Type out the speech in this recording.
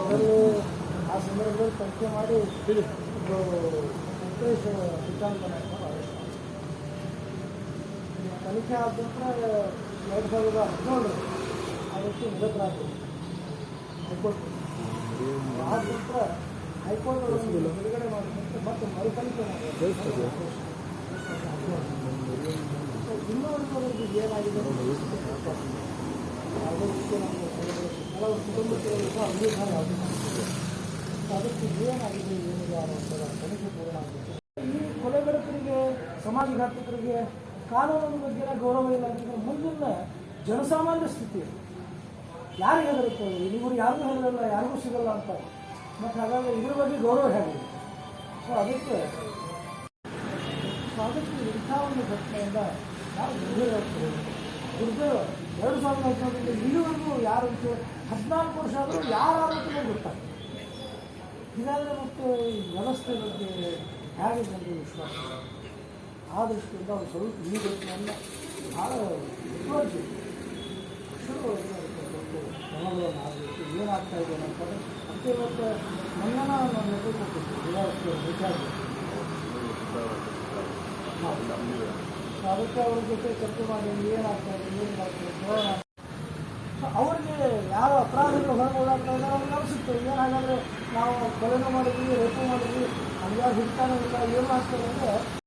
ಅದರಲ್ಲಿ ಆ ಸಂದರ್ಭದಲ್ಲಿ ತನಿಖೆ ಮಾಡಿ ವೆಂಕಟೇಶ್ ಸಿದ್ಧಾಂತ ತನಿಖೆ ಆದ ನಂತರ ಎರಡು ಸಾವಿರದ ಹದಿನೇಳು ವ್ಯಕ್ತಿ ನಿರತರಾದರು ಹೈಕೋರ್ಟ್ ಆದ ನಂತರ ಹೈಕೋರ್ಟ್ ಬಿಡುಗಡೆ ಮಾಡಿದಂತೆ ಮತ್ತೆ ಮರು ತನಿಖೆ ಮಾಡಿದ್ರು ಇನ್ನೂವರೆಗೂ ಏನಾಗಿದೆ ಕೆಲವು ಕುಟುಂಬಕ್ಕೆ ಅಂಗೀಕಾರ ಆಗಿದೆ ಅದಕ್ಕೆ ಏನಾಗಿದೆ ಏನು ಅನ್ನೋದರ ತನಿಖೆ ಪೂರ್ಣ ಆಗಬೇಕು ಈ ಕೊಲೆಗಡಕರಿಗೆ ಸಮಾಜಘಾತಕರಿಗೆ ಕಾನೂನಿನ ಬಗ್ಗೆ ಗೌರವ ಇಲ್ಲ ಅಂತಂದ್ರೆ ಮುಂದಿನ ಜನಸಾಮಾನ್ಯ ಸ್ಥಿತಿ. ಯಾರಿಗೆ ಹೆದರುತ್ತೆ ಇವರು ಯಾರಿಗೂ ಹೇಳಲ್ಲ ಯಾರಿಗೂ ಸಿಗಲ್ಲ ಅಂತ. ಮತ್ತು ಹಾಗಾಗಿ ಇದ್ರ ಬಗ್ಗೆ ಗೌರವ ಹೇಗಿದೆ ಸೊ ಅದಕ್ಕೆ ಸೊ ಅದಕ್ಕೆ ಇಂಥ ಒಂದು ಘಟನೆಯಿಂದ ಯಾರು ದುರ್ದೈವ ದುರ್ದೈವ ಎರಡು ಸಾವಿರದ ಹದಿನಾಲ್ಕರಿಂದ ಇಲ್ಲಿವರೆಗೂ ಯಾರು ಹದಿನಾಲ್ಕು ವರ್ಷ ಆದರೂ ಯಾರು ಆರೋಗ್ಯ ಗೊತ್ತಾಗ್ತದೆ. ಇದೆಲ್ಲ ಮತ್ತು ಈ ವ್ಯವಸ್ಥೆ ಬಗ್ಗೆ ಹೇಗೆ ನನಗೆ ವಿಶ್ವಾಸ? ಆ ದೃಷ್ಟಿಯಿಂದ ಅವ್ರು ಸ್ವಲ್ಪ ಈ ಘಟನೆಯನ್ನು ಭಾಳ ಶುರು ಕ್ರಮಗಳನ್ನು ಆಗಬೇಕು ಏನಾಗ್ತಾ ಇದೆ ಅಂತಂದ್ರೆ ಮತ್ತೆ ಮತ್ತೆ ಮೊನ್ನೆ ನಾನು ಕೊಟ್ಟಿದ್ದೆ ವಿಧಾನಸಭೆ ಬೇಕಾಗಿ. ಅದಕ್ಕೆ ಅವ್ರ ಜೊತೆ ಚರ್ಚೆ ಮಾಡಿ ಏನಾಗ್ತಾ ಇದೆ ಏನಾಗ್ತಾ ಇದೆ ನೋಡೋಣ ಸೊ ಅವ್ರಿಗೆ ಯಾವ ಓಡಾಡ್ತಾ ಇದ್ದಾರೆ ಅವ್ರಿಗೆ ಅನಿಸುತ್ತೆ ಏನಾಗಂದ್ರೆ ನಾವು ಕೊಲೆನೂ ಮಾಡಿದ್ವಿ, ರೇಪು ಮಾಡಿದ್ವಿ, ಹಂಗಾಗಿ ಹಿಡ್ತಾನೆ ಇಲ್ಲ ಏನು ಆಗ್ತದೆ ಅಂದರೆ